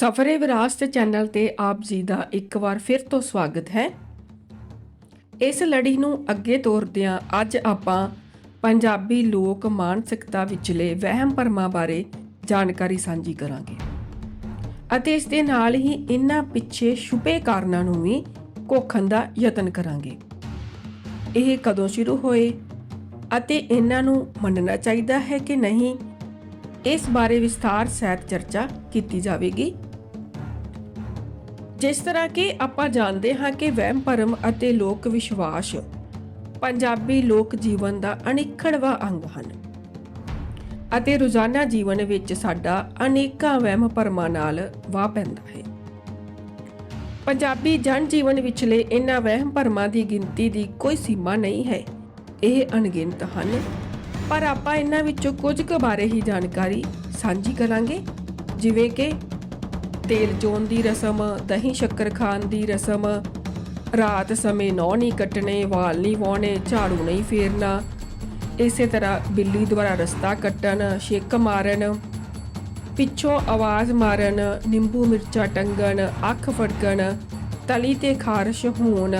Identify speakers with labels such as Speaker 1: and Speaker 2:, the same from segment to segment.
Speaker 1: ਸਫਰੇ ਵਿਰਾਸਤ ਚੈਨਲ ਤੇ ਆਪ ਜੀ ਦਾ ਇੱਕ ਵਾਰ ਫਿਰ ਤੋਂ ਸਵਾਗਤ ਹੈ। ਇਸ ਲੜੀ ਨੂੰ ਅੱਗੇ ਤੋਰਦਿਆਂ ਅੱਜ ਆਪਾਂ ਪੰਜਾਬੀ ਲੋਕ ਮਾਨਸਿਕਤਾ ਵਿਚਲੇ ਵਹਿਮ ਭਰਮਾਂ ਬਾਰੇ ਜਾਣਕਾਰੀ ਸਾਂਝੀ ਕਰਾਂਗੇ। ਅਤੇ ਇਸ ਦੇ ਨਾਲ ਹੀ ਇਹਨਾਂ ਪਿੱਛੇ ਛੁਪੇ ਕਾਰਨਾਂ ਨੂੰ ਵੀ ਕੋਖਣ ਦਾ ਯਤਨ ਕਰਾਂਗੇ। ਇਹ ਕਦੋਂ ਸ਼ੁਰੂ ਹੋਏ ਅਤੇ ਇਹਨਾਂ ਨੂੰ ਮੰਨਣਾ ਚਾਹੀਦਾ ਹੈ ਕਿ ਨਹੀਂ, ਇਸ ਬਾਰੇ ਵਿਸਥਾਰ ਸਹਿਤ ਚਰਚਾ ਕੀਤੀ ਜਾਵੇਗੀ। ਜਿਸ ਤਰ੍ਹਾਂ ਕਿ ਆਪਾਂ ਜਾਣਦੇ ਹਾਂ ਕਿ ਵਹਿਮ, ਭਰਮ ਅਤੇ ਲੋਕ ਵਿਸ਼ਵਾਸ ਪੰਜਾਬੀ ਲੋਕ ਜੀਵਨ ਦਾ ਅਨਿੱਖੜਵਾ ਅੰਗ ਹਨ ਅਤੇ ਰੋਜ਼ਾਨਾ ਜੀਵਨ ਵਿੱਚ ਸਾਡਾ ਅਨੇਕਾਂ ਵਹਿਮ, ਭਰਮਾਂ ਨਾਲ ਵਾਹ ਪੈਂਦਾ ਹੈ। ਪੰਜਾਬੀ ਜਨ ਜੀਵਨ ਵਿਚਲੇ ਇਹਨਾਂ ਵਹਿਮ, ਭਰਮਾਂ ਦੀ ਗਿਣਤੀ ਦੀ ਕੋਈ ਸੀਮਾ ਨਹੀਂ ਹੈ। ਇਹ ਅਣਗਿਣਤ ਹਨ। ਪਰ ਆਪਾਂ ਇਹਨਾਂ ਵਿੱਚੋਂ ਕੁਝ ਕੁ ਬਾਰੇ ਹੀ ਜਾਣਕਾਰੀ ਸਾਂਝੀ ਕਰਾਂਗੇ। ਜਿਵੇਂ ਕਿ ਤੇਲ ਚੋਣ ਦੀ ਰਸਮ, ਦਹੀਂ ਸ਼ੱਕਰ ਖਾਣ ਦੀ ਰਸਮ। ਰਾਤ ਸਮੇਂ ਨੌ ਨਹੀਂ ਕੱਟਣੇ, ਵਾਲ ਨਹੀਂ ਵਾਉਣੇ ਝਾੜੂ ਨਹੀਂ ਫੇਰਨਾ। ਇਸੇ ਤਰ੍ਹਾਂ ਬਿੱਲੀ ਦੁਆਰਾ ਰਸਤਾ ਕੱਟਣ, ਛਿੱਕ ਮਾਰਨ। ਪਿੱਛੋਂ ਆਵਾਜ਼ ਮਾਰਨ, ਨਿੰਬੂ ਮਿਰਚਾ ਟੰਗਣ, ਅੱਖ ਫੜਕਣ, ਤਲੀ ਤੇ ਖਾਰਸ਼ ਹੋਣ।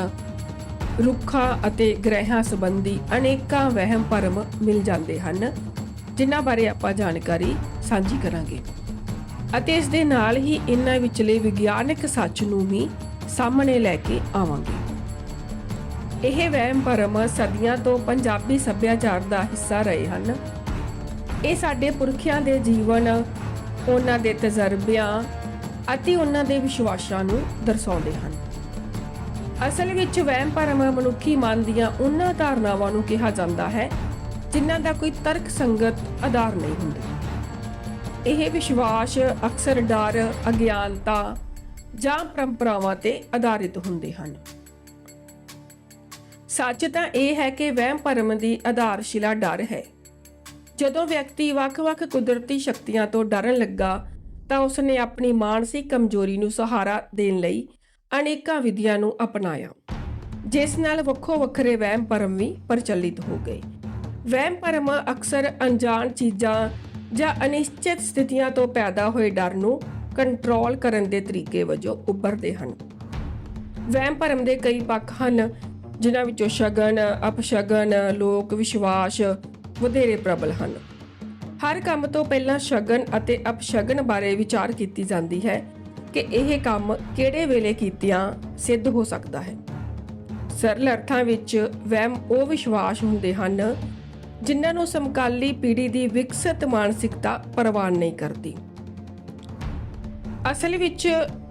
Speaker 1: ਰੁੱਖਾਂ ਅਤੇ ਗ੍ਰਹਿਾਂ ਸੰਬੰਧੀ ਅਨੇਕਾਂ ਵਹਿਮ ਭਰਮ ਮਿਲ ਜਾਂਦੇ ਹਨ। ਜਿਨ੍ਹਾਂ ਬਾਰੇ ਆਪਾਂ ਜਾਣਕਾਰੀ ਸਾਂਝੀ ਕਰਾਂਗੇ। ਅਤੇ ਇਸ ਦੇ ਨਾਲ ਹੀ ਇਹਨਾਂ ਵਿਚਲੇ ਵਿਗਿਆਨਕ ਸੱਚ ਨੂੰ ਵੀ ਸਾਹਮਣੇ ਲੈ ਕੇ ਆਵਾਂਗੇ। ਇਹ ਵਹਿਮ ਭਰਮ ਸਦੀਆਂ ਤੋਂ ਪੰਜਾਬੀ ਸੱਭਿਆਚਾਰ ਦਾ ਹਿੱਸਾ ਰਹੇ ਹਨ। ਇਹ ਸਾਡੇ ਪੁਰਖਿਆਂ ਦੇ ਜੀਵਨ, ਉਹਨਾਂ ਦੇ ਤਜਰਬਿਆਂ ਅਤੇ ਉਹਨਾਂ ਦੇ ਵਿਸ਼ਵਾਸਾਂ ਨੂੰ ਦਰਸਾਉਂਦੇ ਹਨ। ਅਸਲ ਵਿੱਚ ਵਹਿਮ ਭਰਮ ਮਨੁੱਖੀ ਮਨ ਦੀਆਂ ਉਹਨਾਂ ਧਾਰਨਾਵਾਂ ਨੂੰ ਕਿਹਾ ਜਾਂਦਾ ਹੈ, ਜਿਨ੍ਹਾਂ ਦਾ ਕੋਈ ਤਰਕ ਸੰਗਤ ਆਧਾਰ ਨਹੀਂ ਹੁੰਦਾ। ਇਹ ਵਿਸ਼ਵਾਸ ਅਕਸਰ ਡਰ, ਅਗਿਆਨਤਾ ਜਾਂ ਪਰੰਪਰਾਵਾਂ ਤੇ ਆਧਾਰਿਤ ਹੁੰਦੇ ਹਨ। ਸੱਚ ਤਾਂ ਇਹ ਹੈ ਕਿ ਵਹਿਮ ਭਰਮ ਦੀ ਆਧਾਰਸ਼ਿਲਾ ਡਰ ਹੈ। ਜਦੋਂ ਵਿਅਕਤੀ ਵੱਖ-ਵੱਖ ਕੁਦਰਤੀ ਸ਼ਕਤੀਆਂ ਤੋਂ ਡਰਨ ਲੱਗਾ, ਤਾਂ ਉਸਨੇ ਆਪਣੀ ਮਾਨਸਿਕ ਕਮਜ਼ੋਰੀ ਨੂੰ ਸਹਾਰਾ ਦੇਣ ਲਈ ਅਨੇਕਾਂ ਵਿਧੀਆਂ ਨੂੰ ਅਪਣਾਇਆ, ਜਿਸ ਨਾਲ ਵੱਖੋ ਵੱਖਰੇ ਵਹਿਮ ਭਰਮ ਵੀ ਪ੍ਰਚਲਿਤ ਹੋ ਗਏ। ਵਹਿਮ ਭਰਮ ਅਕਸਰ ਅਣਜਾਣ ਚੀਜ਼ਾਂ ਜਾਂ ਅਨਿਸ਼ਚਿਤ ਸਥਿਤੀਆਂ ਤੋਂ ਪੈਦਾ ਹੋਏ ਡਰ ਨੂੰ ਕੰਟਰੋਲ ਕਰਨ ਦੇ ਤਰੀਕੇ ਵਜੋਂ ਉੱਭਰਦੇ ਹਨ। ਵਹਿਮ ਭਰਮ ਦੇ ਕਈ ਪੱਖ ਹਨ, ਜਿਨ੍ਹਾਂ ਵਿੱਚੋਂ ਸ਼ਗਨ, ਅਪਸ਼ਗਨ, ਲੋਕ ਵਿਸ਼ਵਾਸ ਵਧੇਰੇ ਪ੍ਰਬਲ ਹਨ। ਹਰ ਕੰਮ ਤੋਂ ਪਹਿਲਾਂ ਸ਼ਗਨ ਅਤੇ ਅਪਸ਼ਗਨ ਬਾਰੇ ਵਿਚਾਰ ਕੀਤੀ ਜਾਂਦੀ ਹੈ ਕਿ ਇਹ ਕੰਮ ਕਿਹੜੇ ਵੇਲੇ ਕੀਤਿਆਂ ਸਿੱਧ ਹੋ ਸਕਦਾ ਹੈ। ਸਰਲ ਅਰਥਾਂ ਵਿੱਚ ਵਹਿਮ ਉਹ ਵਿਸ਼ਵਾਸ ਹੁੰਦੇ ਹਨ ਜਿਨ੍ਹਾਂ ਨੂੰ ਸਮਕਾਲੀ ਪੀੜ੍ਹੀ ਦੀ ਵਿਕਸਿਤ ਮਾਨਸਿਕਤਾ ਪ੍ਰਵਾਨ ਨਹੀਂ ਕਰਦੀ। ਅਸਲ ਵਿੱਚ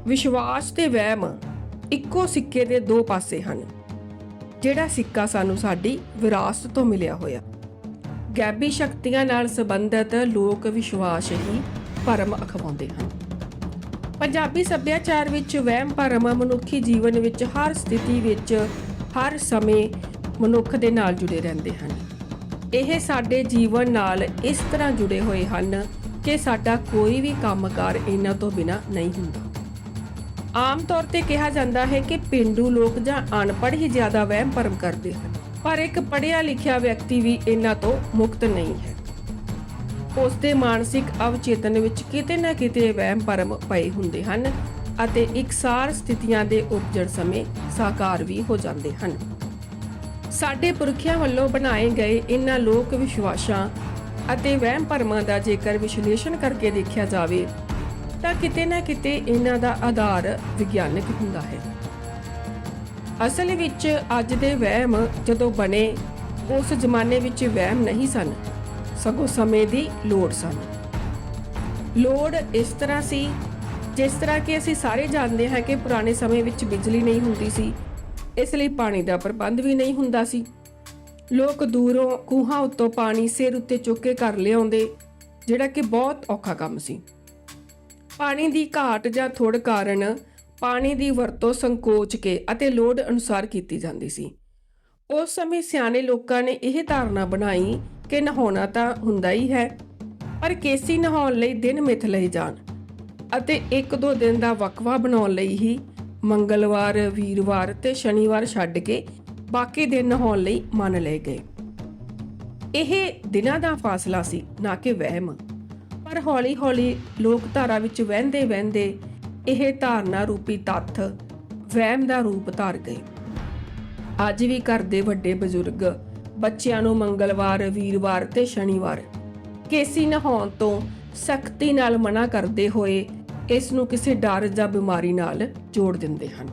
Speaker 1: ਵਿਸ਼ਵਾਸ ਤੇ ਵਹਿਮ ਇੱਕੋ ਸਿੱਕੇ ਦੇ ਦੋ ਪਾਸੇ ਹਨ, ਜਿਹੜਾ ਸਿੱਕਾ ਸਾਨੂੰ ਸਾਡੀ ਵਿਰਾਸਤ ਤੋਂ ਮਿਲਿਆ ਹੋਇਆ। ਗੈਬੀ ਸ਼ਕਤੀਆਂ ਨਾਲ ਸੰਬੰਧਿਤ ਲੋਕ ਵਿਸ਼ਵਾਸ ਹੀ ਭਰਮ ਅਖਵਾਉਂਦੇ ਹਨ। ਪੰਜਾਬੀ ਸੱਭਿਆਚਾਰ ਵਿੱਚ ਵਹਿਮ, ਭਰਮ ਮਨੁੱਖੀ ਜੀਵਨ ਵਿੱਚ ਹਰ ਸਥਿਤੀ ਵਿੱਚ, ਹਰ ਸਮੇਂ ਮਨੁੱਖ ਦੇ ਨਾਲ ਜੁੜੇ ਰਹਿੰਦੇ ਹਨ। ਇਹ ਸਾਡੇ ਜੀਵਨ ਨਾਲ ਇਸ ਤਰ੍ਹਾਂ ਜੁੜੇ ਹੋਏ ਹਨ ਕਿ ਸਾਡਾ ਕੋਈ ਵੀ ਕੰਮਕਾਰ ਇਹਨਾਂ ਤੋਂ ਬਿਨਾ ਨਹੀਂ ਹੁੰਦਾ। ਆਮ ਤੌਰ ਤੇ ਕਿਹਾ ਜਾਂਦਾ ਹੈ ਕਿ ਪਿੰਡੂ ਲੋਕ ਜਾਂ ਅਨਪੜ੍ਹ ਹੀ ਜ਼ਿਆਦਾ ਵਹਿਮ ਭਰਮ ਕਰਦੇ ਹਨ, ਪਰ ਇੱਕ ਪੜ੍ਹਿਆ ਲਿਖਿਆ ਵਿਅਕਤੀ ਵੀ ਇਹਨਾਂ ਤੋਂ ਮੁਕਤ ਨਹੀਂ ਹੈ। ਉਸ ਦੇ ਮਾਨਸਿਕ ਅਵਚੇਤਨ ਵਿੱਚ ਕਿਤੇ ਨਾ ਕਿਤੇ ਵਹਿਮ ਭਰਮ ਪਏ ਹੁੰਦੇ ਹਨ ਅਤੇ ਇਕਸਾਰ ਸਥਿਤੀਆਂ ਦੇ ਉਪਜਣ ਸਮੇਂ ਸਾਕਾਰ ਵੀ ਹੋ ਜਾਂਦੇ ਹਨ। ਸਾਡੇ ਪੁਰਖਿਆਂ ਵੱਲੋਂ ਬਣਾਏ ਗਏ ਇਹਨਾਂ ਲੋਕ ਵਿਸ਼ਵਾਸਾਂ ਅਤੇ ਵਹਿਮ ਭਰਮਾਂ ਦਾ ਜੇਕਰ ਵਿਸ਼ਲੇਸ਼ਣ ਕਰਕੇ ਦੇਖਿਆ ਜਾਵੇ, ਤਾਂ ਕਿਤੇ ਨਾ ਕਿਤੇ ਇਹਨਾਂ ਦਾ ਆਧਾਰ ਵਿਗਿਆਨਕ ਹੁੰਦਾ ਹੈ। ਅਸਲ ਵਿੱਚ ਅੱਜ ਦੇ ਵਹਿਮ ਜਦੋਂ ਬਣੇ, ਉਸ ਜ਼ਮਾਨੇ ਵਿੱਚ ਵਹਿਮ ਨਹੀਂ ਸਨ, ਸਗੋਂ ਸਮੇਂ ਦੀ ਲੋੜ ਸਨ। ਲੋੜ ਇਸ ਤਰ੍ਹਾਂ ਸੀ, ਜਿਸ ਤਰ੍ਹਾਂ ਕਿ ਅਸੀਂ ਸਾਰੇ ਜਾਣਦੇ ਹਾਂ ਕਿ ਪੁਰਾਣੇ ਸਮੇਂ ਵਿੱਚ ਬਿਜਲੀ ਨਹੀਂ ਹੁੰਦੀ ਸੀ ਇਸ ਲਈ ਪਾਣੀ ਦਾ ਪ੍ਰਬੰਧ ਵੀ ਨਹੀਂ ਹੁੰਦਾ ਸੀ। ਲੋਕ ਦੂਰੋਂ ਕੂਹਾਂ ਉੱਤੋਂ ਪਾਣੀ ਸਿਰ ਉੱਤੇ ਚੁੱਕ ਕੇ ਘਰ ਲਿਆਉਂਦੇ, ਜਿਹੜਾ ਕਿ ਬਹੁਤ ਔਖਾ ਕੰਮ ਸੀ। ਪਾਣੀ ਦੀ ਘਾਟ ਜਾਂ ਥੋੜ ਕਾਰਨ ਪਾਣੀ ਦੀ ਵਰਤੋਂ ਸੰਕੋਚ ਕੇ ਅਤੇ ਲੋੜ ਅਨੁਸਾਰ ਕੀਤੀ ਜਾਂਦੀ ਸੀ। ਉਸ ਸਮੇਂ ਸਿਆਣੇ ਲੋਕਾਂ ਨੇ ਇਹ ਧਾਰਨਾ ਬਣਾਈ ਕਿ ਨਹਾਉਣਾ ਤਾਂ ਹੁੰਦਾ ਹੀ ਹੈ, ਪਰ ਕੇਸੀ ਨਹਾਉਣ ਲਈ ਦਿਨ ਮਿਥ ਲਏ ਜਾਣ ਅਤੇ ਇੱਕ ਦੋ ਦਿਨ ਦਾ ਵਕਵਾ ਬਣਾਉਣ ਲਈ ਹੀ ਮੰਗਲਵਾਰ, ਵੀਰਵਾਰ ਤੇ ਸ਼ਨੀਵਾਰ ਛੱਡ ਕੇ ਬਾਕੀ ਦਿਨ ਨਹਾਉਣ ਲਈ ਮੰਨ ਲਏ ਗਏ। ਇਹ ਦਿਨਾਂ ਦਾ ਫਾਸਲਾ ਸੀ, ਨਾ ਕਿ ਵਹਿਮ। ਪਰ ਹੌਲੀ-ਹੌਲੀ ਲੋਕਧਾਰਾ ਵਿੱਚ ਵਹਿੰਦੇ ਵਹਿੰਦੇ ਇਹ ਧਾਰਨਾ ਰੂਪੀ ਤੱਥ ਵਹਿਮ ਦਾ ਰੂਪ ਧਾਰ ਗਏ। ਅੱਜ ਵੀ ਘਰ ਦੇ ਵੱਡੇ ਬਜ਼ੁਰਗ, ਬੱਚਿਆਂ ਨੂੰ ਮੰਗਲਵਾਰ, ਵੀਰਵਾਰ ਤੇ ਸ਼ਨੀਵਾਰ ਕੇਸੀ ਨਹਾਉਣ ਤੋਂ ਸਖਤੀ ਨਾਲ ਮਨਾ ਕਰਦੇ ਹੋਏ ਇਸ ਨੂੰ ਕਿਸੇ ਡਰ ਜਾਂ ਬਿਮਾਰੀ ਨਾਲ ਜੋੜ ਦਿੰਦੇ ਹਨ।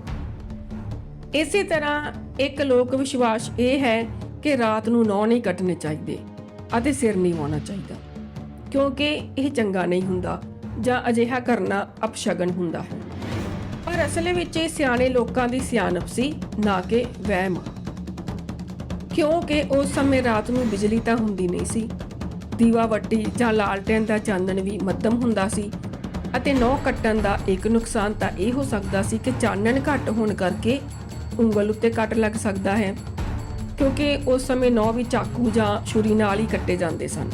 Speaker 1: ਇਸੇ ਤਰ੍ਹਾਂ ਇੱਕ ਲੋਕ ਵਿਸ਼ਵਾਸ ਇਹ ਹੈ ਕਿ ਰਾਤ ਨੂੰ ਨੌ ਨਹੀਂ ਕੱਟਣੇ ਚਾਹੀਦੇ ਅਤੇ ਸਿਰ ਨਹੀਂ ਵਾਉਣਾ ਚਾਹੀਦਾ, ਕਿਉਂਕਿ ਇਹ ਚੰਗਾ ਨਹੀਂ ਹੁੰਦਾ ਜਾਂ ਅਜਿਹਾ ਕਰਨਾ ਅਪਸ਼ਗਨ ਹੁੰਦਾ ਹੈ। ਪਰ ਅਸਲ ਵਿੱਚ ਇਹ ਸਿਆਣੇ ਲੋਕਾਂ ਦੀ ਸਿਆਣਪ ਸੀ, ਨਾ ਕਿ ਵਹਿਮ। ਕਿਉਂਕਿ ਉਸ ਸਮੇਂ ਰਾਤ ਨੂੰ ਬਿਜਲੀ ਤਾਂ ਹੁੰਦੀ ਨਹੀਂ ਸੀ। ਦੀਵਾ ਵੱਟੀ ਜਾਂ ਲਾਲਟੈਨ ਦਾ ਚਾਨਣ ਵੀ ਮੱਧਮ ਹੁੰਦਾ ਸੀ। ਅਤੇ ਨਹੁੰ ਕੱਟਣ ਦਾ ਇੱਕ ਨੁਕਸਾਨ ਤਾਂ ਇਹ ਹੋ ਸਕਦਾ ਸੀ ਕਿ ਚਾਨਣ ਘੱਟ ਹੋਣ ਕਰਕੇ ਉਂਗਲ ਉੱਤੇ ਕੱਟ ਲੱਗ ਸਕਦਾ ਹੈ, ਕਿਉਂਕਿ ਉਸ ਸਮੇਂ ਨਹੁੰ ਵੀ ਚਾਕੂ ਜਾਂ ਛੁਰੀ ਨਾਲ ਹੀ ਕੱਟੇ ਜਾਂਦੇ ਸਨ।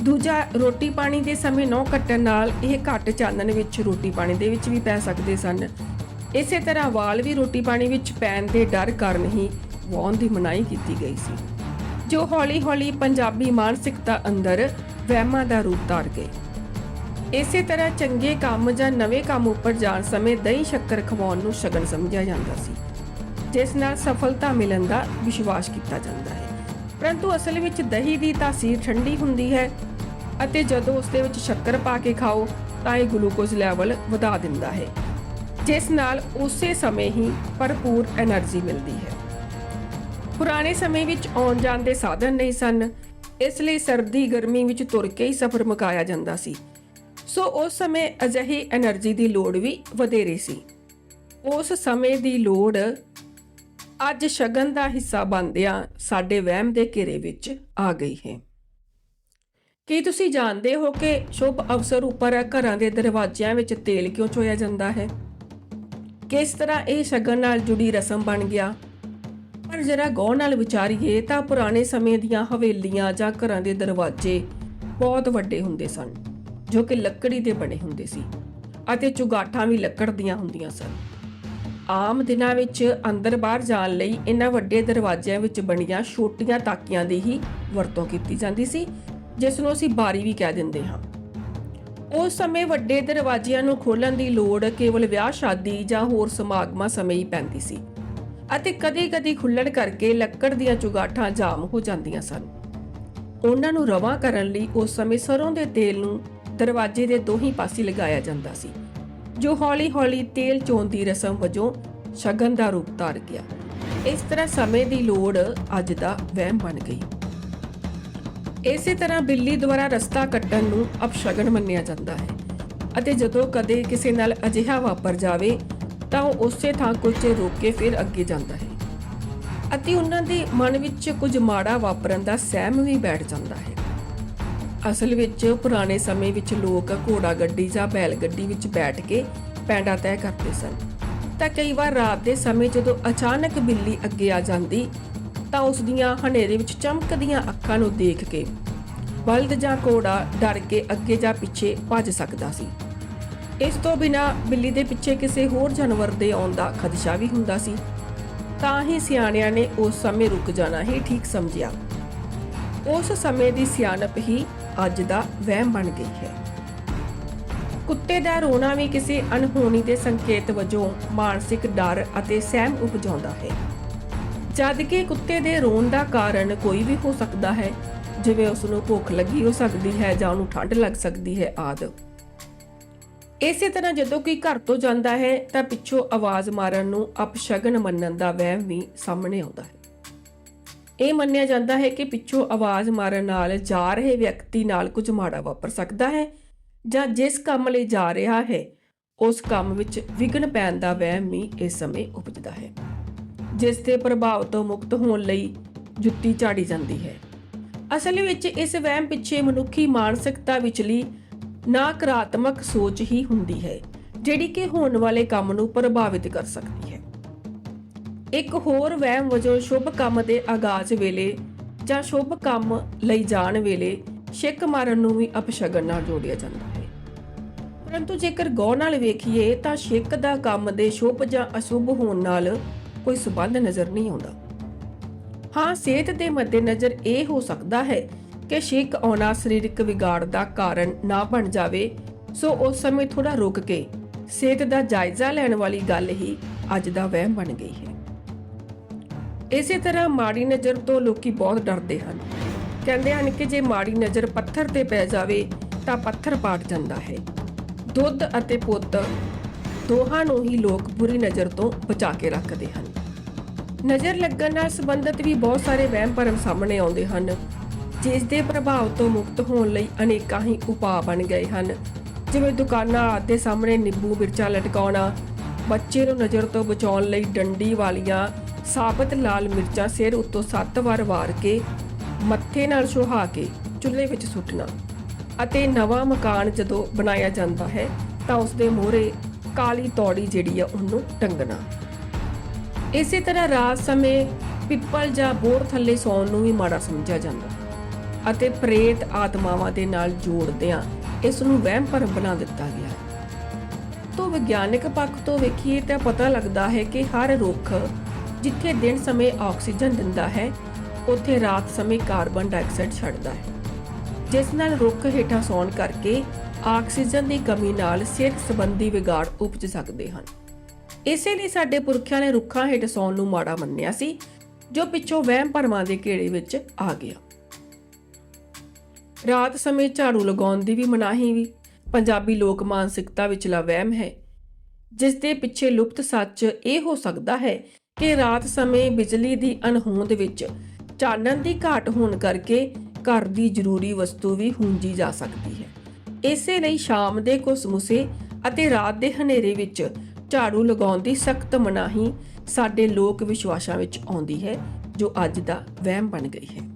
Speaker 1: ਦੂਜਾ, ਰੋਟੀ ਪਾਣੀ ਦੇ ਸਮੇਂ ਨਹੁੰ ਕੱਟਣ ਨਾਲ ਇਹ ਘੱਟ ਚਾਨਣ ਵਿੱਚ ਰੋਟੀ ਪਾਣੀ ਦੇ ਵਿੱਚ ਵੀ ਪੈ ਸਕਦੇ ਸਨ। ਇਸੇ ਤਰ੍ਹਾਂ ਵਾਲ ਵੀ ਰੋਟੀ ਪਾਣੀ ਵਿੱਚ ਪੈਣ ਦੇ ਡਰ ਕਾਰਨ ਹੀ ਵਾਹੁਣ ਦੀ ਮਨਾਹੀ ਕੀਤੀ ਗਈ ਸੀ। ਜੋ ਹੌਲੀ-ਹੌਲੀ ਪੰਜਾਬੀ ਮਾਨਸਿਕਤਾ ਅੰਦਰ ਵਹਿਮਾਂ ਦਾ ਰੂਪ ਧਾਰ ਗਏ। ਇਸੇ ਤਰ੍ਹਾਂ ਚੰਗੇ ਕੰਮ ਜਾਂ ਨਵੇਂ ਕੰਮ ਉੱਪਰ ਜਾਣ ਸਮੇਂ ਦਹੀਂ ਸ਼ੱਕਰ ਖਵਾਉਣ ਨੂੰ ਸ਼ਗਨ ਸਮਝਿਆ ਜਾਂਦਾ ਸੀ, ਜਿਸ ਨਾਲ ਸਫਲਤਾ ਮਿਲਣ ਦਾ ਵਿਸ਼ਵਾਸ ਕੀਤਾ ਜਾਂਦਾ ਹੈ। ਪਰੰਤੂ ਅਸਲ ਵਿੱਚ ਦਹੀਂ ਦੀ ਤਾਸੀਰ ਠੰਡੀ ਹੁੰਦੀ ਹੈ ਅਤੇ ਜਦੋਂ ਉਸ ਦੇ ਵਿੱਚ ਸ਼ੱਕਰ ਪਾ ਕੇ ਖਾਓ, ਤਾਂ ਇਹ ਗਲੂਕੋਜ਼ ਲੈਵਲ ਵਧਾ ਦਿੰਦਾ ਹੈ, ਜਿਸ ਨਾਲ ਉਸੇ ਸਮੇਂ ਹੀ ਭਰਪੂਰ એનર્ਜੀ ਮਿਲਦੀ ਹੈ। ਪੁਰਾਣੇ ਸਮੇਂ ਵਿੱਚ ਆਉਣ ਜਾਣ ਦੇ ਸਾਧਨ ਨਹੀਂ ਸਨ, ਇਸ ਲਈ ਸਰਦੀ ਗਰਮੀ ਵਿੱਚ ਤੁਰ ਕੇ ਹੀ ਸਫ਼ਰ ਮੁਕਾਇਆ ਜਾਂਦਾ ਸੀ। ਸੋ ਉਸ ਸਮੇਂ ਅਜਿਹੀ એનર્ਜੀ ਦੀ ਲੋੜ ਵੀ ਵਧੇਰੇ ਸੀ। ਉਸ ਸਮੇਂ ਦੀ ਲੋੜ ਅੱਜ ਸ਼ਗਨ ਦਾ ਹਿੱਸਾ ਬਣਦਿਆਂ ਸਾਡੇ ਵਹਿਮ ਦੇ ਘੇਰੇ ਵਿੱਚ ਆ ਗਈ ਹੈ। ਕੀ ਤੁਸੀਂ ਜਾਣਦੇ ਹੋ ਕਿ ਸ਼ੁਭ ਅਵਸਰ ਉੱਪਰ ਘਰਾਂ ਦੇ ਦਰਵਾਜ਼ਿਆਂ ਵਿੱਚ ਤੇਲ ਕਿਉਂ ਚੋਇਆ ਜਾਂਦਾ ਹੈ? ਕਿਸ ਤਰ੍ਹਾਂ ਇਹ ਸ਼ਗਨ ਨਾਲ ਜੁੜੀ ਰਸਮ ਬਣ ਗਿਆ? ਪਰ ਜਰਾ ਗੌਰ ਨਾਲ ਵਿਚਾਰੀਏ ਤਾਂ ਪੁਰਾਣੇ ਸਮੇਂ ਦੀਆਂ ਹਵੇਲੀਆਂ ਜਾਂ ਘਰਾਂ ਦੇ ਦਰਵਾਜ਼ੇ ਬਹੁਤ ਵੱਡੇ ਹੁੰਦੇ ਸਨ। ਜੋ ਕਿ ਲੱਕੜੀ ਦੇ ਬਣੇ ਹੁੰਦੇ ਸੀ ਅਤੇ ਚੁਗਾਠਾਂ ਵੀ ਲੱਕੜ ਦੀਆਂ ਹੁੰਦੀਆਂ ਸਨ। ਆਮ ਦਿਨਾਂ ਵਿੱਚ ਅੰਦਰ ਬਾਹਰ ਜਾਣ ਲਈ ਇਹਨਾਂ ਵੱਡੇ ਦਰਵਾਜ਼ਿਆਂ ਵਿੱਚ ਬਣੀਆਂ ਛੋਟੀਆਂ ਤਾਕੀਆਂ ਦੀ ਹੀ ਵਰਤੋਂ ਕੀਤੀ ਜਾਂਦੀ ਸੀ, ਜਿਸ ਨੂੰ ਅਸੀਂ ਬਾਰੀ ਵੀ ਕਹਿ ਦਿੰਦੇ ਹਾਂ। ਉਸ ਸਮੇਂ ਵੱਡੇ ਦਰਵਾਜ਼ਿਆਂ ਨੂੰ ਖੋਲਣ ਦੀ ਲੋੜ ਕੇਵਲ ਵਿਆਹ, ਸ਼ਾਦੀ ਜਾਂ ਹੋਰ ਸਮਾਗਮਾਂ ਸਮੇਂ ਹੀ ਪੈਂਦੀ ਸੀ ਅਤੇ ਕਦੇ-ਕਦੇ ਖੁੱਲਣ ਕਰਕੇ ਲੱਕੜ ਦੀਆਂ ਚੁਗਾਠਾਂ ਜਾਮ ਹੋ ਜਾਂਦੀਆਂ ਸਨ। ਉਹਨਾਂ ਨੂੰ ਰਵਾ ਕਰਨ ਲਈ ਉਸ ਸਮੇਂ ਸਰੋਂ ਦੇ ਤੇਲ ਨੂੰ ਦਰਵਾਜ਼ੇ ਦੇ ਦੋਹੀਂ ਪਾਸੇ ਲਗਾਇਆ ਜਾਂਦਾ ਸੀ, ਜੋ ਹੌਲੀ-ਹੌਲੀ ਤੇਲ ਚੋਣ ਦੀ ਰਸਮ ਵਜੋਂ ਸ਼ਗਨ ਦਾ ਰੂਪ ਧਾਰ ਗਿਆ। ਇਸ ਤਰ੍ਹਾਂ ਸਮੇਂ ਦੀ ਲੋੜ ਅੱਜ ਦਾ ਵਹਿਮ ਬਣ ਗਈ। ਇਸੇ ਤਰ੍ਹਾਂ ਬਿੱਲੀ ਦੁਆਰਾ ਰਸਤਾ ਕੱਟਣ ਨੂੰ ਅਪਸ਼ਗਨ ਮੰਨਿਆ ਜਾਂਦਾ ਹੈ ਅਤੇ ਜਦੋਂ ਕਦੇ ਕਿਸੇ ਨਾਲ ਅਜਿਹਾ ਵਾਪਰ ਜਾਵੇ, ਤਾਂ ਉਹ ਉਸੇ ਥਾਂ ਕੁਝ ਰੋਕ ਕੇ ਫਿਰ ਅੱਗੇ ਜਾਂਦਾ ਹੈ ਅਤੇ ਉਹਨਾਂ ਦੇ ਮਨ ਵਿੱਚ ਕੁਝ ਮਾੜਾ ਵਾਪਰਨ ਦਾ ਸਹਿਮ ਵੀ ਬੈਠ ਜਾਂਦਾ ਹੈ। ਅਸਲ ਵਿੱਚ ਪੁਰਾਣੇ ਸਮੇਂ ਵਿੱਚ ਲੋਕ ਘੋੜਾ ਗੱਡੀ ਜਾਂ ਬੈਲ ਗੱਡੀ ਵਿੱਚ ਬੈਠ ਕੇ ਪੈਂਡਾ ਤੈਅ ਕਰਦੇ ਸਨ। ਤਾਂ ਕਈ ਵਾਰ ਰਾਤ ਦੇ ਸਮੇਂ ਜਦੋਂ ਅਚਾਨਕ ਬਿੱਲੀ ਅੱਗੇ ਆ ਜਾਂਦੀ, ਤਾਂ ਉਸ ਦੀਆਂ ਹਨੇਰੇ ਵਿੱਚ ਚਮਕਦੀਆਂ ਅੱਖਾਂ ਨੂੰ ਦੇਖ ਕੇ ਬਲਦ ਜਾਂ ਘੋੜਾ ਡਰ ਕੇ ਅੱਗੇ ਜਾਂ ਪਿੱਛੇ ਭੱਜ ਸਕਦਾ ਸੀ। ਇਸ ਤੋਂ ਬਿਨਾ ਬਿੱਲੀ ਦੇ ਪਿੱਛੇ ਕਿਸੇ ਹੋਰ ਜਾਨਵਰ ਦੇ ਆਉਣ ਦਾ ਖਦਸ਼ਾ ਵੀ ਹੁੰਦਾ ਸੀ। ਤਾਂ ਹੀ ਸਿਆਣਿਆਂ ਨੇ ਉਸ ਸਮੇਂ ਰੁਕ ਜਾਣਾ ਹੀ ਠੀਕ ਸਮਝਿਆ। ਉਸ ਸਮੇਂ ਦੀ ਸਿਆਣਪ ਹੀ ਅੱਜ ਦਾ ਵਹਿਮ ਬਣ ਗਈ ਹੈ। ਕੁੱਤੇ ਦਾ ਰੋਣਾ ਵੀ ਕਿਸੇ ਅਣਹੋਣੀ ਦੇ ਸੰਕੇਤ ਵਜੋਂ ਮਾਨਸਿਕ ਡਰ ਅਤੇ ਸਹਿਮ ਉਪਜਾਉਂਦਾ ਹੈ। ਜਦ ਕਿ ਕੁੱਤੇ ਦੇ ਰੋਣ ਦਾ ਕਾਰਨ ਕੋਈ ਵੀ ਹੋ ਸਕਦਾ ਹੈ, ਜਿਵੇਂ ਉਸ ਨੂੰ ਭੁੱਖ ਲੱਗੀ ਹੋ ਸਕਦੀ ਹੈ ਜਾਂ ਉਹਨੂੰ ਠੰਡ ਲੱਗ ਸਕਦੀ ਹੈ ਆਦਿ। ਇਸੇ ਤਰ੍ਹਾਂ ਜਦੋਂ ਕੋਈ ਘਰ ਤੋਂ ਜਾਂਦਾ ਹੈ, ਤਾਂ ਪਿੱਛੋਂ ਆਵਾਜ਼ ਮਾਰਨ ਨੂੰ ਅਪਸ਼ਗਨ ਮੰਨਣ ਦਾ ਵਹਿਮ ਵੀ ਸਾਹਮਣੇ ਆਉਂਦਾ ਹੈ। ਇਹ ਮੰਨਿਆ ਜਾਂਦਾ ਹੈ ਕਿ ਪਿੱਛੋਂ ਆਵਾਜ਼ ਮਾਰਨ ਨਾਲ ਜਾ ਰਹੇ ਵਿਅਕਤੀ ਨਾਲ ਕੁਝ ਮਾੜਾ ਵਾਪਰ ਸਕਦਾ ਹੈ ਜਾਂ ਜਿਸ ਕੰਮ ਲਈ ਜਾ ਰਿਹਾ ਹੈ, ਉਸ ਕੰਮ ਵਿੱਚ ਵਿਘਨ ਪੈਣ ਦਾ ਵਹਿਮ ਵੀ ਇਸ ਸਮੇਂ ਉਪਜਦਾ ਹੈ, ਜਿਸ ਦੇ ਪ੍ਰਭਾਵ ਤੋਂ ਮੁਕਤ ਹੋਣ ਲਈ ਜੁੱਤੀ ਝਾੜੀ ਜਾਂਦੀ ਹੈ। ਅਸਲ ਵਿੱਚ ਇਸ ਵਹਿਮ ਪਿੱਛੇ ਮਨੁੱਖੀ ਮਾਨਸਿਕਤਾ ਵਿਚਲੀ ਨਕਾਰਾਤਮਕ ਸੋਚ ਹੀ ਹੁੰਦੀ ਹੈ, ਜਿਹੜੀ ਕਿ ਹੋਣ ਵਾਲੇ ਕੰਮ ਨੂੰ ਪ੍ਰਭਾਵਿਤ ਕਰ ਸਕਦੀ ਹੈ। ਇੱਕ ਹੋਰ ਵਹਿਮ ਵਜੋਂ ਸ਼ੁਭ ਕੰਮ ਦੇ ਆਗਾਜ਼ ਵੇਲੇ ਜਾਂ ਸ਼ੁਭ ਕੰਮ ਲਈ ਜਾਣ ਵੇਲੇ ਛਿੱਕ ਮਾਰਨ ਨੂੰ ਵੀ ਅਪਸ਼ਗਨ ਨਾਲ ਜੋੜਿਆ ਜਾਂਦਾ ਹੈ। ਪਰੰਤੂ ਜੇਕਰ ਗੌਰ ਨਾਲ ਵੇਖੀਏ ਤਾਂ ਛਿੱਕ ਦਾ ਕੰਮ ਦੇ ਸ਼ੁਭ ਜਾਂ ਅਸ਼ੁਭ ਹੋਣ ਨਾਲ ਕੋਈ ਸਬੰਧ ਨਜ਼ਰ ਨਹੀਂ ਆਉਂਦਾ। ਹਾਂ, ਸਿਹਤ ਦੇ ਮੱਦੇਨਜ਼ਰ ਇਹ ਹੋ ਸਕਦਾ ਹੈ ਕਿ ਛਿੱਕ ਆਉਣਾ ਸਰੀਰਕ ਵਿਗਾੜ ਦਾ ਕਾਰਨ ਨਾ ਬਣ ਜਾਵੇ, ਸੋ ਉਸ ਸਮੇਂ ਥੋੜਾ ਰੁਕ ਕੇ ਸਿਹਤ ਦਾ ਜਾਇਜ਼ਾ ਲੈਣ ਵਾਲੀ ਗੱਲ ਹੀ ਅੱਜ ਦਾ ਵਹਿਮ ਬਣ ਗਈ ਹੈ। ਇਸੇ ਤਰ੍ਹਾਂ ਮਾੜੀ ਨਜ਼ਰ ਤੋਂ ਲੋਕੀ ਬਹੁਤ ਡਰਦੇ ਹਨ। ਕਹਿੰਦੇ ਹਨ ਕਿ ਜੇ ਮਾੜੀ ਨਜ਼ਰ ਪੱਥਰ ਤੇ ਪੈ ਜਾਵੇ ਤਾਂ ਪੱਥਰ ਪਾਟ ਜਾਂਦਾ ਹੈ। ਦੁੱਧ ਅਤੇ ਪੁੱਤ ਦੋਹਾਂ ਨੂੰ ਹੀ ਲੋਕ ਬੁਰੀ ਨਜ਼ਰ ਤੋਂ ਬਚਾ ਕੇ ਰੱਖਦੇ ਹਨ। ਨਜ਼ਰ ਲੱਗਣ ਨਾਲ ਸੰਬੰਧਿਤ ਵੀ ਬਹੁਤ ਸਾਰੇ ਵਹਿਮ ਭਰਮ ਸਾਹਮਣੇ ਆਉਂਦੇ ਹਨ, ਜਿਸ ਦੇ ਪ੍ਰਭਾਵ ਤੋਂ ਮੁਕਤ ਹੋਣ ਲਈ ਅਨੇਕਾਂ ਹੀ ਉਪਾਅ ਬਣ ਗਏ ਹਨ। ਜਿਵੇਂ ਦੁਕਾਨਾਂ ਆਦਿ ਦੇ ਸਾਹਮਣੇ ਨਿੰਬੂ ਮਿਰਚਾਂ ਲਟਕਾਉਣਾ, ਬੱਚੇ ਨੂੰ ਨਜ਼ਰ ਤੋਂ ਬਚਾਉਣ ਲਈ ਡੰਡੀ ਵਾਲੀਆਂ ਸਾਬਤ ਲਾਲ ਮਿਰਚਾਂ ਸਿਰ ਉੱਤੋਂ 7 ਵਾਰ ਵਾਰ ਕੇ, ਮੱਥੇ ਨਾਲ ਸੁਹਾ ਕੇ, ਚੁੱਲ੍ਹੇ ਵਿੱਚ ਸੁੱਟਣਾ। ਅਤੇ ਨਵਾਂ ਮਕਾਨ ਜਦੋਂ ਬਣਾਇਆ ਜਾਂਦਾ ਹੈ, ਤਾਂ ਉਸ ਦੇ ਮੋਹਰੇ ਕਾਲੀ ਤੌੜੀ ਜਿਹੜੀ ਆ ਉਹਨੂੰ ਟੰਗਣਾ। ਇਸੇ ਤਰ੍ਹਾਂ ਰਾਤ ਸਮੇਂ ਪਿੱਪਲ ਜਾਂ ਬੋਰ ਥੱਲੇ ਸੌਣ ਨੂੰ ਵੀ ਮਾੜਾ ਸਮਝਿਆ ਜਾਂਦਾ। ਅਤੇ ਪ੍ਰੇਤ ਆਤਮਾਵਾਂ ਦੇ ਨਾਲ ਜੋੜਦਿਆਂ ਇਸ ਨੂੰ ਵਹਿਮ ਭਰਮ ਬਣਾ ਦਿੱਤਾ ਗਿਆ। ਤੋਂ ਵਿਗਿਆਨਕ ਪੱਖ ਤੋਂ ਵੇਖੀਏ ਤਾਂ ਪਤਾ ਲੱਗਦਾ ਹੈ ਕਿ ਹਰ ਰੁੱਖ ਜਿੱਥੇ ਦਿਨ ਸਮੇਂ ਆਕਸੀਜਨ ਦਿੰਦਾ ਹੈ, ਉੱਥੇ ਰਾਤ ਸਮੇਂ ਕਾਰਬਨ ਡਾਈਆਕਸਾਈਡ ਛੱਡਦਾ ਹੈ। ਜਿਸ ਨਾਲ ਰੁੱਖ ਹੇਠਾਂ ਸੌਣ ਕਰਕੇ ਆਕਸੀਜਨ ਦੀ ਕਮੀ ਨਾਲ ਸਿਹਤ ਸੰਬੰਧੀ ਵਿਗਾੜ ਉਪਜ ਸਕਦੇ ਹਨ। ਇਸੇ ਲਈ ਸਾਡੇ ਪੁਰਖਿਆਂ ਨੇ ਰੁੱਖਾਂ ਹੇਠ ਸੌਣ ਨੂੰ ਮਾੜਾ ਮੰਨਿਆ ਸੀ, ਜੋ ਪਿੱਛੋਂ ਵਹਿਮ ਭਰਮਾਂ ਦੇ ਘੇੜੇ ਵਿੱਚ ਆ ਗਿਆ। ਰਾਤ ਸਮੇਂ ਝਾੜੂ ਲਗਾਉਣ ਦੀ ਵੀ ਮਨਾਹੀ ਵੀ, ਪੰਜਾਬੀ ਲੋਕ ਮਾਨਸਿਕਤਾ ਵਿਚਲਾ ਵਹਿਮ ਹੈ। ਜਿਸ ਦੇ ਪਿੱਛੇ ਲੁਪਤ ਸੱਚ ਇਹ ਹੋ ਸਕਦਾ ਹੈ ਕਿ ਰਾਤ ਸਮੇਂ ਬਿਜਲੀ ਦੀ ਅਣਹੋਂਦ ਵਿੱਚ ਚਾਨਣ ਦੀ ਘਾਟ ਹੋਣ ਕਰਕੇ ਘਰ ਦੀ ਜ਼ਰੂਰੀ ਵਸਤੂ ਵੀ ਹੁੰਜੀ ਜਾ ਸਕਦੀ ਹੈ। ਇਸੇ ਲਈ ਸ਼ਾਮ ਦੇ ਕੁਸਮੁਸੇ ਅਤੇ ਰਾਤ ਦੇ ਹਨੇਰੇ ਵਿੱਚ ਝਾੜੂ ਲਗਾਉਣ ਦੀ ਸਖਤ ਮਨਾਹੀ ਸਾਡੇ ਲੋਕ ਵਿਸ਼ਵਾਸਾਂ ਵਿੱਚ ਆਉਂਦੀ ਹੈ, ਜੋ ਅੱਜ ਦਾ ਵਹਿਮ ਬਣ ਗਈ ਹੈ।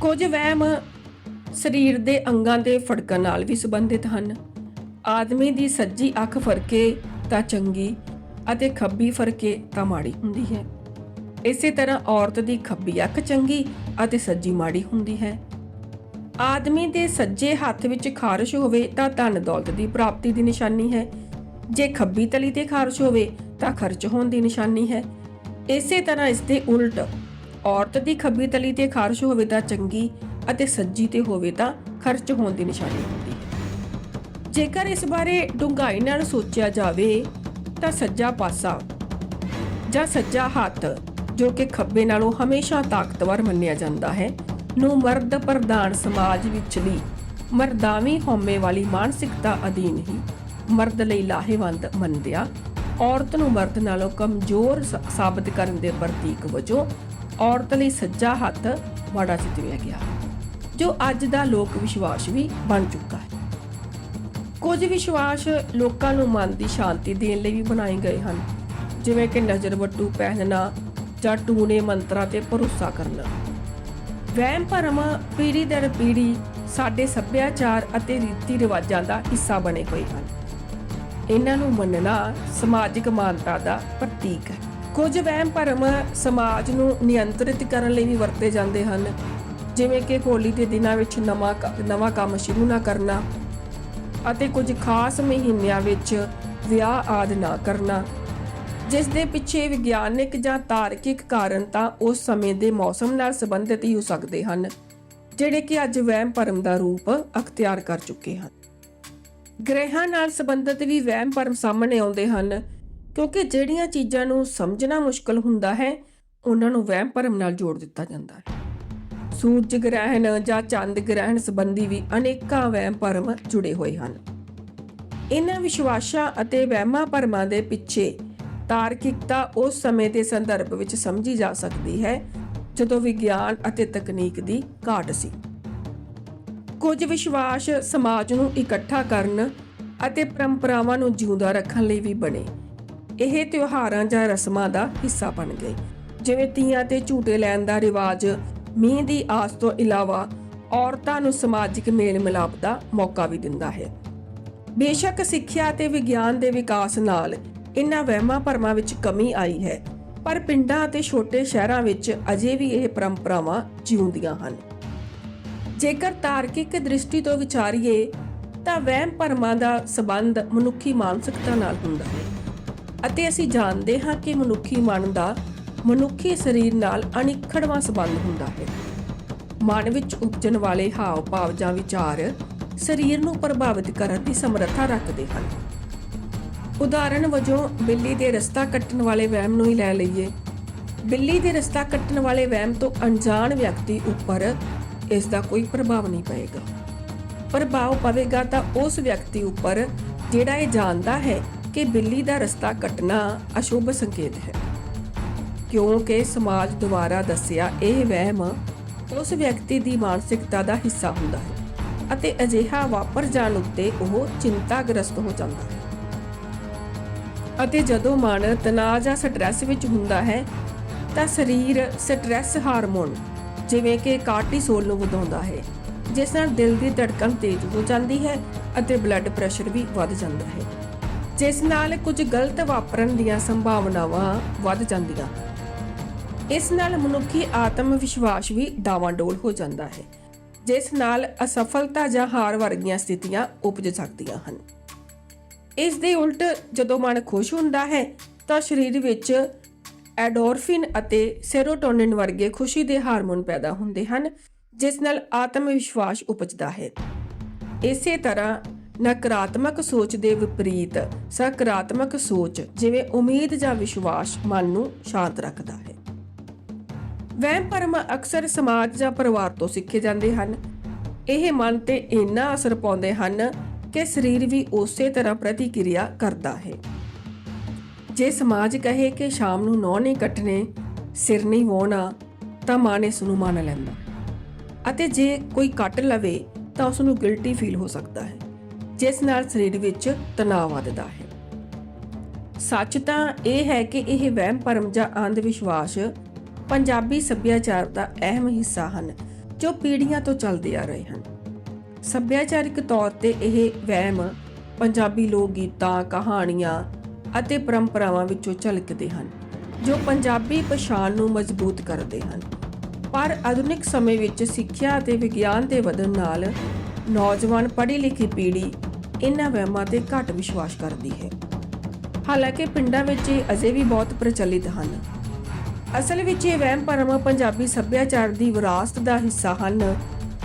Speaker 1: ਕੁਝ ਵਹਿਮ ਸਰੀਰ ਦੇ ਅੰਗਾਂ ਦੇ ਫੜਕਣ ਨਾਲ ਵੀ ਸੰਬੰਧਿਤ ਹਨ। ਆਦਮੀ ਦੀ ਸੱਜੀ ਅੱਖ ਫੜਕੇ ਤਾਂ ਚੰਗੀ ਅਤੇ ਖੱਬੀ ਫਰਕੇ ਤਾਂ ਮਾੜੀ ਹੁੰਦੀ ਹੈ। ਇਸੇ ਤਰ੍ਹਾਂ ਔਰਤ ਦੀ ਖੱਬੀ ਅੱਖ ਚੰਗੀ ਅਤੇ ਸੱਜੀ ਮਾੜੀ ਹੁੰਦੀ ਹੈ। ਆਦਮੀ ਦੇ ਸੱਜੇ ਹੱਥ ਵਿੱਚ ਖਾਰਸ਼ ਹੋਵੇ ਤਾਂ ਧਨ ਦੌਲਤ ਦੀ ਪ੍ਰਾਪਤੀ ਦੀ ਨਿਸ਼ਾਨੀ ਹੈ। ਜੇ ਖੱਬੀ ਤਲੀ ਤੇ ਖਾਰਸ਼ ਹੋਵੇ ਤਾਂ ਖਰਚ ਹੋਣ ਦੀ ਨਿਸ਼ਾਨੀ ਹੈ। ਇਸੇ ਤਰ੍ਹਾਂ ਇਸ ਦੇ ਉਲਟ ਔਰਤ ਦੀ ਖੱਬੀ ਤਲੀ ਤੇ ਖਾਰਸ਼ ਹੋਵੇ ਤਾਂ ਚੰਗੀ ਅਤੇ ਸੱਜੀ ਤੇ ਹੋਵੇ ਤਾਂ ਖਰਚ ਹੋਣ ਦੀ ਨਿਸ਼ਾਨੀ ਹੁੰਦੀ ਹੈ। ਜੇਕਰ ਇਸ ਬਾਰੇ ਡੂੰਘਾਈ ਨਾਲ ਸੋਚਿਆ ਜਾਵੇ ਤਾਂ ਸੱਜਾ ਪਾਸਾ ਜਾਂ ਸੱਜਾ ਹੱਥ, ਜੋ ਕਿ ਖੱਬੇ ਨਾਲੋਂ ਹਮੇਸ਼ਾ ਤਾਕਤਵਰ ਮੰਨਿਆ ਜਾਂਦਾ ਹੈ, ਨੂੰ ਮਰਦ ਪ੍ਰਧਾਨ ਸਮਾਜ ਵਿਚਲੀ ਮਰਦਾਵੀ ਹਉਮੈ ਵਾਲੀ ਮਾਨਸਿਕਤਾ ਅਧੀਨ ਹੀ ਮਰਦ ਲਈ ਲਾਹੇਵੰਦ ਮੰਨਦਿਆ ਔਰਤ ਨੂੰ ਮਰਦ ਨਾਲੋਂ ਕਮਜ਼ੋਰ ਸਾਬਤ ਕਰਨ ਦੇ ਪ੍ਰਤੀਕ ਵਜੋਂ ਔਰਤ ਲਈ ਸੱਜਾ ਹੱਥ ਮਾੜਾ ਚਿਤਰਿਆ ਗਿਆ, ਜੋ ਅੱਜ ਦਾ ਲੋਕ ਵਿਸ਼ਵਾਸ ਵੀ ਬਣ ਚੁੱਕਾ ਹੈ। ਕੁਝ ਵਿਸ਼ਵਾਸ ਲੋਕਾਂ ਨੂੰ ਮਨ ਦੀ ਸ਼ਾਂਤੀ ਦੇਣ ਲਈ ਵੀ ਬਣਾਏ ਗਏ ਹਨ। ਜਿਵੇਂ ਕਿ ਨਜ਼ਰ ਵੱਟੂ ਪਹਿਨਣਾ ਜਾਂ ਟੂਣੇ ਮੰਤਰਾਂ ਤੇ ਭਰੋਸਾ ਕਰਨਾ। ਵਹਿਮ ਭਰਮ ਪੀੜ੍ਹੀ ਦਰ ਪੀੜ੍ਹੀ ਸਾਡੇ ਸੱਭਿਆਚਾਰ ਅਤੇ ਰੀਤੀ ਰਿਵਾਜਾਂ ਦਾ ਹਿੱਸਾ ਬਣੇ ਹੋਏ ਹਨ। ਇਹਨਾਂ ਨੂੰ ਮੰਨਣਾ ਸਮਾਜਿਕ ਮਾਨਤਾ ਦਾ ਪ੍ਰਤੀਕ ਹੈ। ਕੁਝ ਵਹਿਮ ਭਰਮ ਸਮਾਜ ਨੂੰ ਨਿਯੰਤਰਿਤ ਕਰਨ ਲਈ ਵੀ ਵਰਤੇ ਜਾਂਦੇ ਹਨ। ਜਿਵੇਂ ਕਿ ਹੋਲੀ ਦੇ ਦਿਨਾਂ ਵਿੱਚ ਨਵਾਂ ਕ- ਨਵਾਂ ਕੰਮ ਸ਼ੁਰੂ ਨਾ ਕਰਨਾ ਅਤੇ ਕੁਝ ਖਾਸ ਮਹੀਨਿਆਂ ਵਿੱਚ ਵਿਆਹ ਆਦ ਨਾ ਕਰਨਾ। ਜਿਸ ਦੇ ਪਿੱਛੇ ਵਿਗਿਆਨਿਕ ਜਾਂ ਤਾਰਕਿਕ ਕਾਰਨ ਤਾਂ ਉਸ ਸਮੇਂ ਦੇ ਮੌਸਮ ਨਾਲ ਸੰਬੰਧਿਤ ਹੀ ਹੋ ਸਕਦੇ ਹਨ, ਜਿਹੜੇ ਕਿ ਅੱਜ ਵਹਿਮ ਭਰਮ ਦਾ ਰੂਪ ਅਖਤਿਆਰ ਕਰ ਚੁੱਕੇ ਹਨ। ਗ੍ਰਹਿਾਂ ਨਾਲ ਸੰਬੰਧਿਤ ਵੀ ਵਹਿਮ ਭਰਮ ਸਾਹਮਣੇ ਆਉਂਦੇ ਹਨ, ਕਿਉਂਕਿ ਜਿਹੜੀਆਂ ਚੀਜ਼ਾਂ ਨੂੰ ਸਮਝਣਾ ਮੁਸ਼ਕਲ ਹੁੰਦਾ ਹੈ, ਉਹਨਾਂ ਨੂੰ ਵਹਿਮ ਭਰਮ ਨਾਲ ਜੋੜ ਦਿੱਤਾ ਜਾਂਦਾ ਹੈ। ਸੂਰਜ ਗ੍ਰਹਿਣ ਜਾਂ ਚੰਦ ਗ੍ਰਹਿਣ ਸੰਬੰਧੀ ਵੀ ਅਨੇਕਾਂ ਵਹਿਮ ਭਰਮ ਜੁੜੇ ਹੋਏ ਹਨ। ਇਹਨਾਂ ਵਿਸ਼ਵਾਸਾਂ ਅਤੇ ਵਹਿਮਾਂ ਭਰਮਾਂ ਦੇ ਪਿੱਛੇ ਤਾਰਕਿਕਤਾ ਉਸ ਸਮੇਂ ਦੇ ਸੰਦਰਭ ਵਿੱਚ ਸਮਝੀ ਜਾ ਸਕਦੀ ਹੈ, ਜਦੋਂ ਵਿਗਿਆਨ ਅਤੇ ਤਕਨੀਕ ਦੀ ਘਾਟ ਸੀ। ਕੁਝ ਵਿਸ਼ਵਾਸ ਸਮਾਜ ਨੂੰ ਇਕੱਠਾ ਕਰਨ ਅਤੇ ਪਰੰਪਰਾਵਾਂ ਨੂੰ ਜਿਉਂਦਾ ਰੱਖਣ ਲਈ ਵੀ ਬਣੇ। ਇਹ ਤਿਉਹਾਰਾਂ ਜਾਂ ਰਸਮਾਂ ਦਾ ਹਿੱਸਾ ਬਣ ਗਏ, ਜਿਵੇਂ ਤੀਆਂ ਤੇ ਝੂਟੇ ਲੈਣ ਦਾ ਰਿਵਾਜ ਮੀਂਹ ਦੀ ਆਸ ਤੋਂ ਇਲਾਵਾ ਔਰਤਾਂ ਨੂੰ ਸਮਾਜਿਕ ਮੇਲ ਮਿਲਾਪ ਦਾ ਮੌਕਾ ਵੀ ਦਿੰਦਾ ਹੈ। ਬੇਸ਼ੱਕ ਸਿੱਖਿਆ ਅਤੇ ਵਿਗਿਆਨ ਦੇ ਵਿਕਾਸ ਨਾਲ ਇਨ੍ਹਾਂ ਵਹਿਮਾਂ ਭਰਮਾਂ ਵਿੱਚ ਕਮੀ ਆਈ ਹੈ, ਪਰ ਪਿੰਡਾਂ ਅਤੇ ਛੋਟੇ ਸ਼ਹਿਰਾਂ ਵਿੱਚ ਅਜੇ ਵੀ ਇਹ ਪਰੰਪਰਾਵਾਂ ਜਿਉਂਦੀਆਂ ਹਨ। ਜੇਕਰ ਤਾਰਕਿਕ ਦ੍ਰਿਸ਼ਟੀ ਤੋਂ ਵਿਚਾਰੀਏ, ਤਾਂ ਵਹਿਮ ਭਰਮਾਂ ਦਾ ਸਬੰਧ ਮਨੁੱਖੀ ਮਾਨਸਿਕਤਾ ਨਾਲ ਹੁੰਦਾ ਹੈ ਅਤੇ ਅਸੀਂ ਜਾਣਦੇ ਹਾਂ ਕਿ ਮਨੁੱਖੀ ਮਨ ਦਾ ਮਨੁੱਖੀ ਸਰੀਰ ਨਾਲ ਅਨਿੱਖੜਵਾਂ ਸੰਬੰਧ ਹੁੰਦਾ ਹੈ। ਮਨ ਵਿੱਚ ਉਪਜਣ ਵਾਲੇ ਹਾਵ ਭਾਵ ਜਾਂ ਵਿਚਾਰ ਸਰੀਰ ਨੂੰ ਪ੍ਰਭਾਵਿਤ ਕਰਨ ਦੀ ਸਮਰੱਥਾ ਰੱਖਦੇ ਹਨ। ਉਦਾਹਰਣ ਵਜੋਂ, ਬਿੱਲੀ ਦੇ ਰਸਤਾ ਕੱਟਣ ਵਾਲੇ ਵਹਿਮ ਨੂੰ ਹੀ ਲੈ ਲਈਏ। ਬਿੱਲੀ ਦੇ ਰਸਤਾ ਕੱਟਣ ਵਾਲੇ ਵਹਿਮ ਤੋਂ ਅਣਜਾਣ ਵਿਅਕਤੀ ਉੱਪਰ ਇਸ ਦਾ ਕੋਈ ਪ੍ਰਭਾਵ ਨਹੀਂ ਪਏਗਾ। ਪ੍ਰਭਾਵ ਪਵੇਗਾ ਤਾਂ ਉਸ ਵਿਅਕਤੀ ਉੱਪਰ ਜਿਹੜਾ ਇਹ ਜਾਣਦਾ ਹੈ ਕਿ ਬਿੱਲੀ ਦਾ ਰਸਤਾ ਕੱਟਣਾ ਅਸ਼ੁਭ ਸੰਕੇਤ ਹੈ। ਕਿਉਂਕਿ ਸਮਾਜ ਦੁਆਰਾ ਦੱਸਿਆ ਇਹ ਵਹਿਮ ਉਸ ਵਿਅਕਤੀ ਦੀ ਮਾਨਸਿਕਤਾ ਦਾ ਹਿੱਸਾ ਹੁੰਦਾ ਹੈ ਅਤੇ ਅਜਿਹਾ ਵਾਪਰ ਜਾਣ ਉੱਤੇ ਉਹ ਚਿੰਤਾਗ੍ਰਸਤ ਹੋ ਜਾਂਦਾ ਹੈ। ਅਤੇ ਜਦੋਂ ਮਨ ਤਣਾਅ ਜਾਂ ਸਟ੍ਰੈਸ ਵਿੱਚ ਹੁੰਦਾ ਹੈ, ਤਾਂ ਸਰੀਰ ਸਟ੍ਰੈਸ ਹਾਰਮੋਨ ਜਿਵੇਂ ਕਿ ਕਾਰਟੀਸੋਲ ਨੂੰ ਵਧਾਉਂਦਾ ਹੈ, ਜਿਸ ਨਾਲ ਦਿਲ ਦੀ ਧੜਕਣ ਤੇਜ਼ ਹੋ ਜਾਂਦੀ ਹੈ ਅਤੇ ਬਲੱਡ ਪ੍ਰੈਸ਼ਰ ਵੀ ਵੱਧ ਜਾਂਦਾ ਹੈ, ਜਿਸ ਨਾਲ ਕੁਝ ਗਲਤ ਵਾਪਰਨ ਦੀਆਂ ਸੰਭਾਵਨਾਵਾਂ ਵੱਧ ਜਾਂਦੀਆਂ ਇਸ ਨਾਲ ਮਨੁੱਖੀ ਆਤਮ ਵਿਸ਼ਵਾਸ ਵੀ ਡਾਵਾਂਡੋਲ ਹੋ ਜਾਂਦਾ ਹੈ, ਜਿਸ ਨਾਲ ਅਸਫਲਤਾ ਜਾਂ ਹਾਰ ਵਰਗੀਆਂ ਸਥਿਤੀਆਂ ਉਪਜ ਸਕਦੀਆਂ ਹਨ। ਇਸ ਦੇ ਉਲਟ ਜਦੋਂ ਮਨ ਖੁਸ਼ ਹੁੰਦਾ ਹੈ, ਤਾਂ ਸਰੀਰ ਵਿੱਚ ਐਡੋਰਫਿਨ ਅਤੇ ਸੈਰੋਟੋਨਿਨ ਵਰਗੇ ਖੁਸ਼ੀ ਦੇ ਹਾਰਮੋਨ ਪੈਦਾ ਹੁੰਦੇ ਹਨ, ਜਿਸ ਨਾਲ ਆਤਮ ਵਿਸ਼ਵਾਸ ਉਪਜਦਾ ਹੈ। ਇਸੇ ਤਰ੍ਹਾਂ ਨਕਾਰਾਤਮਕ ਸੋਚ ਦੇ ਵਿਪਰੀਤ ਸਕਾਰਾਤਮਕ ਸੋਚ ਜਿਵੇਂ ਉਮੀਦ ਜਾਂ ਵਿਸ਼ਵਾਸ ਮਨ ਨੂੰ ਸ਼ਾਂਤ ਰੱਖਦਾ ਹੈ। ਵਹਿਮ ਭਰਮ ਅਕਸਰ ਸਮਾਜ ਜਾਂ ਪਰਿਵਾਰ ਤੋਂ ਸਿੱਖੇ ਜਾਂਦੇ ਹਨ। ਇਹ ਮਨ ਤੇ ਇੰਨਾ ਅਸਰ ਪਾਉਂਦੇ ਹਨ ਕਿ ਸਰੀਰ ਵੀ ਉਸੇ ਤਰ੍ਹਾਂ ਪ੍ਰਤੀਕਿਰਿਆ ਕਰਦਾ ਹੈ। ਜੇ ਸਮਾਜ ਕਹੇ ਕਿ ਸ਼ਾਮ ਨੂੰ ਨੌ ਨਹੀਂ ਕੱਟਣੇ, ਸਿਰ ਨਹੀਂ ਵਾਹੁਣਾ ਤਾਂ ਮਨ ਇਸ ਨੂੰ ਮੰਨ ਲੈਂਦਾ। ਅਤੇ ਜੇ ਕੋਈ ਕੱਟ ਲਵੇ, ਤਾਂ ਉਸ ਨੂੰ ਗਿਲਟੀ ਫੀਲ ਹੋ ਸਕਦਾ ਹੈ, ਜਿਸ ਨਾਲ ਸਰੀਰ ਵਿੱਚ ਤਣਾਅ ਵੱਧਦਾ ਹੈ। ਸੱਚ ਤਾਂ ਇਹ ਹੈ ਕਿ ਇਹ ਵਹਿਮ ਭਰਮ ਜਾਂ ਅੰਧ ਵਿਸ਼ਵਾਸ ਪੰਜਾਬੀ ਸੱਭਿਆਚਾਰ ਦਾ ਅਹਿਮ ਹਿੱਸਾ ਹਨ, ਜੋ ਪੀੜ੍ਹੀਆਂ ਤੋਂ ਚੱਲਦੇ ਆ ਰਹੇ ਹਨ। ਸੱਭਿਆਚਾਰਿਕ ਤੌਰ ਤੇ ਇਹ ਵਹਿਮ ਪੰਜਾਬੀ ਲੋਕ ਗੀਤਾਂ, ਕਹਾਣੀਆਂ ਅਤੇ ਪਰੰਪਰਾਵਾਂ ਵਿੱਚੋਂ ਝਲਕਦੇ ਹਨ, ਜੋ ਪੰਜਾਬੀ ਪਛਾਣ ਨੂੰ ਮਜ਼ਬੂਤ ਕਰਦੇ ਹਨ। ਪਰ ਆਧੁਨਿਕ ਸਮੇਂ ਵਿੱਚ ਸਿੱਖਿਆ ਅਤੇ ਵਿਗਿਆਨ ਦੇ ਵਧਣ ਨਾਲ ਨੌਜਵਾਨ ਪੜ੍ਹੀ ਲਿਖੀ ਪੀੜ੍ਹੀ ਇਹਨਾਂ ਵਹਿਮਾਂ ਤੇ ਘੱਟ ਵਿਸ਼ਵਾਸ ਕਰਦੀ ਹੈ। ਹਾਲਾਂਕਿ ਪਿੰਡਾਂ ਵਿੱਚ ਇਹ ਅਜੇ ਵੀ ਬਹੁਤ ਪ੍ਰਚਲਿਤ ਹਨ। ਅਸਲ ਵਿੱਚ ਇਹ ਵਹਿਮ ਭਰਮ ਪੰਜਾਬੀ ਸੱਭਿਆਚਾਰ ਦੀ ਵਿਰਾਸਤ ਦਾ ਹਿੱਸਾ ਹਨ,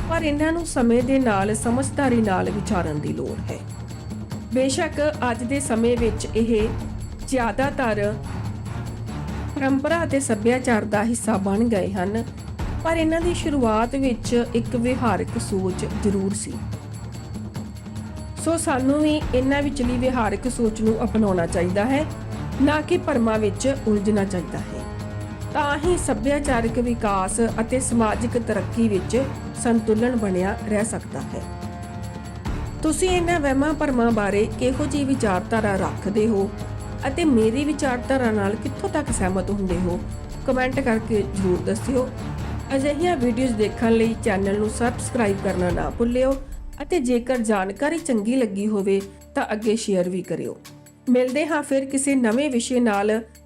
Speaker 1: ਪਰ ਇਹਨਾਂ ਨੂੰ ਸਮੇਂ ਦੇ ਨਾਲ ਸਮਝਦਾਰੀ ਨਾਲ ਵਿਚਾਰਨ ਦੀ ਲੋੜ ਹੈ। ਬੇਸ਼ੱਕ ਅੱਜ ਦੇ ਸਮੇਂ ਵਿੱਚ ਇਹ ਜ਼ਿਆਦਾਤਰ ਪਰੰਪਰਾ ਅਤੇ ਸੱਭਿਆਚਾਰ ਦਾ ਹਿੱਸਾ ਬਣ ਗਏ ਹਨ, ਪਰ ਇਹਨਾਂ ਦੀ ਸ਼ੁਰੂਆਤ ਵਿੱਚ ਇੱਕ ਵਿਹਾਰਕ ਸੋਚ ਜ਼ਰੂਰ ਸੀ। ਸੋ ਸਾਨੂੰ ਵੀ ਇਹਨਾਂ ਵਿੱਚਲੀ ਵਿਹਾਰਕ ਸੋਚ ਨੂੰ ਅਪਣਾਉਣਾ ਚਾਹੀਦਾ ਹੈ, ਨਾ ਕਿ ਭਰਮਾਂ ਵਿੱਚ ਉਲਝਣਾ ਚਾਹੀਦਾ ਹੈ। ਤਾਂ ਹੀ ਸੱਭਿਆਚਾਰਕ ਵਿਕਾਸ ਅਤੇ ਸਮਾਜਿਕ ਤਰੱਕੀ ਵਿੱਚ ਸੰਤੁਲਨ ਬਣਿਆ ਰਹਿ ਸਕਦਾ ਹੈ। ਤੁਸੀਂ ਇਹਨਾਂ ਵਹਿਮਾਂ ਭਰਮਾਂ ਬਾਰੇ ਕਿਹੋ ਜਿਹੀ ਵਿਚਾਰਧਾਰਾ ਰੱਖਦੇ ਹੋ ਅਤੇ ਮੇਰੀ ਵਿਚਾਰਧਾਰਾ ਨਾਲ ਕਿੱਥੋਂ ਤੱਕ ਸਹਿਮਤ ਹੁੰਦੇ ਹੋ? ਕਮੈਂਟ ਕਰਕੇ ਜਰੂਰ ਦੱਸਿਓ। ਅਜਿਹੀਆਂ ਵੀਡੀਓਜ਼ ਦੇਖਣ ਲਈ ਚੈਨਲ ਨੂੰ ਸਬਸਕ੍ਰਾਈਬ ਕਰਨਾ ਨਾ ਭੁੱਲਿਓ ਅਤੇ ਜੇਕਰ ਜਾਣਕਾਰੀ ਚੰਗੀ ਲੱਗੀ ਹੋਵੇ ਤਾਂ ਅੱਗੇ ਸ਼ੇਅਰ ਵੀ ਕਰਿਓ। ਮਿਲਦੇ ਹਾਂ ਫਿਰ ਕਿਸੇ ਨਵੇਂ ਵਿਸ਼ੇ ਨਾਲ।